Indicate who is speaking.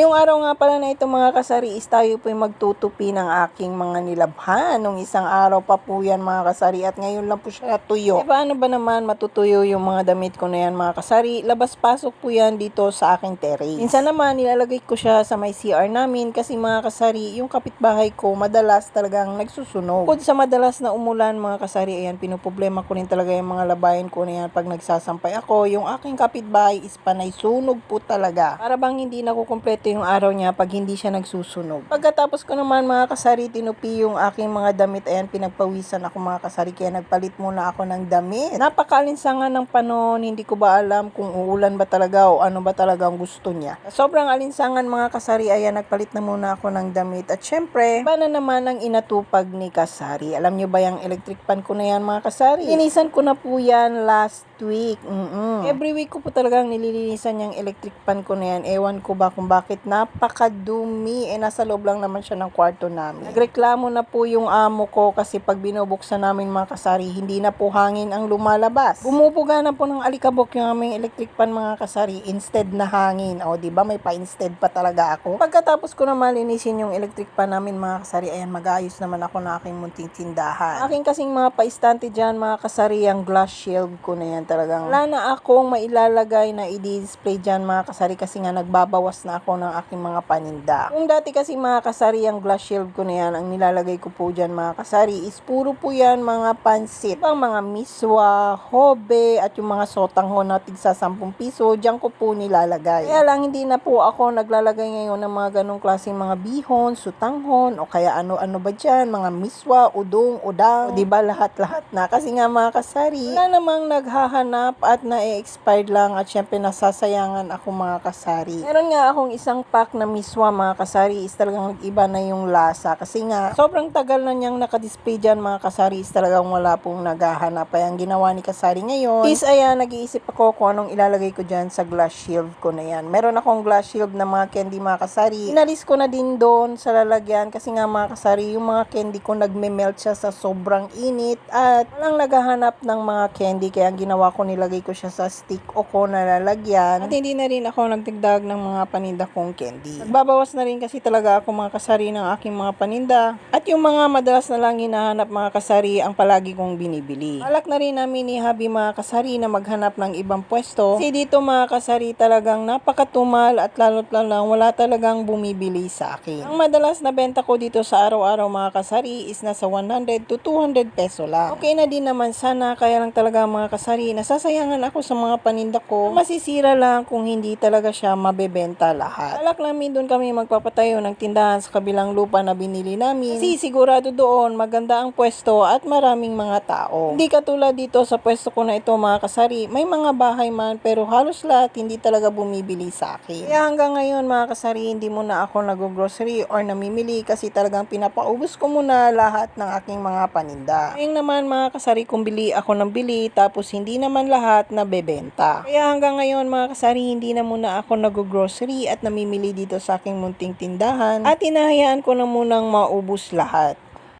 Speaker 1: Ngayong araw nga pala na ito mga kasari is tayo po magtutupi ng aking mga nilabhan. Nung isang araw pa po yan mga kasari at ngayon lang po siya tuyo. Eh paano ba naman matutuyo yung mga damit ko na yan mga kasari? Labas-pasok po yan dito sa aking terrace. Minsan naman nilalagay ko siya sa may CR namin kasi mga kasari yung kapitbahay ko madalas talagang nagsusunog. Bukod sa madalas na umulan mga kasari ayan pinoproblema ko rin talaga yung mga labayan ko na yan pag nagsasampay ako. Yung aking kapitbahay is panay sunog po talaga. Para bang hindi nakukumpleto yung araw niya pag hindi siya nagsusunog. Pagkatapos ko naman mga kasari, tinupi yung aking mga damit. Ayan, pinagpawisan ako mga kasari. Kaya nagpalit muna ako ng damit. Napakalinsangan ng panahon. Hindi ko ba alam kung uulan ba talaga o ano ba talaga ang gusto niya. Sobrang alinsangan mga kasari. Ayan, nagpalit na muna ako ng damit. At syempre, na naman ang inatupag ni kasari. Alam niyo ba yung electric pan ko na yan mga kasari? Linisan ko na po yan last week. Mm-mm. Every week ko po talagang nililinisan yung electric pan ko na yan. Ewan ko ba kung bakit napakadumi. Eh, nasa loob lang naman siya ng kwarto namin. Nagreklamo na po yung amo ko kasi pag binubuksan namin mga kasari, hindi na po hangin ang lumalabas. Bumubuga na po ng alikabok yung aming electric pan mga kasari instead na hangin. O, di ba may pa-instead pa talaga ako. Pagkatapos ko naman linisin yung electric pan namin mga kasari, ayan, mag-ayos naman ako na aking munting tindahan. Aking kasing mga paistante dyan, mga kasari, ang glass shield ko na yan talagang. Wala na akong mailalagay na i-display dyan mga kasari kasi nga nagbabawas na ako ng aking mga paninda. Kung dati kasi mga kasari, ang glass shield ko na yan, ang nilalagay ko po dyan mga kasari is puro po yan mga pansit. Ibang mga miswa, hobe, at yung mga sotangho na tigsa 10 piso, dyan ko po nilalagay. Kaya lang hindi na po ako naglalagay ngayon ng mga ganong klaseng mga bihon, sutanghon, o kaya ano-ano ba dyan, mga miswa, udong, udang, o diba lahat-lahat na. Kasi nga mga kasari, wala namang naghahanap at na-expired lang at syempre nasasayangan ako mga kasari. Meron nga akong isang pack na miswa mga kasari is talagang nag-iba na yung lasa kasi nga sobrang tagal na niyang nakadisplay dyan mga kasari is talagang wala pong naghahanap. Kaya ang ginawa ni kasari ngayon is ayan nag-iisip ako kung anong ilalagay ko dyan sa glass shield ko na yan. Meron akong glass shield na mga candy mga kasari. Inalis ko na din doon sa lalagyan kasi nga mga kasari yung mga candy ko nagme-melt siya sa sobrang init at walang naghahanap ng mga candy kaya ang ginawa ko nilagay ko siya sa stick o ko na lalagyan at hindi na rin ako nagdagdag ng mga paninda kong candy. Nagbabawas na rin kasi talaga ako mga kasari ng aking mga paninda at yung mga madalas na lang hinahanap mga kasari ang palagi kong binibili. Alak na rin namin ni Habi mga kasari na maghanap ng ibang pwesto kasi dito mga kasari talagang napakatumal at lalo't lalo wala talagang bumibili sa akin. Ang madalas na benta ko dito sa araw-araw mga kasari is nasa 100 to 200 peso lang. Okay na din naman sana kaya lang talaga mga kasari nasasayangan ako sa mga paninda ko. Masisira lang kung hindi talaga siya mabebenta lahat. Alak namin doon kami magpapatayo ng tindahan sa kabilang lupa na binili namin. Kasi sigurado doon maganda ang pwesto at maraming mga tao. Hindi katulad dito sa pwesto ko na ito mga kasari. May mga bahay man pero halos lahat hindi talaga bumibili sa akin. Kaya hanggang ngayon mga kasari hindi muna ako nag-grocery or namimili kasi talagang pinapaubos ko muna lahat ng aking mga paninda. Ngayon naman mga kasari kung bili ako ng bili tapos hindi naman lahat na bebenta. Kaya hanggang ngayon mga kasari hindi na muna ako nag-grocery at namimili dito sa aking munting tindahan at hinahayaan ko na munang maubos lahat.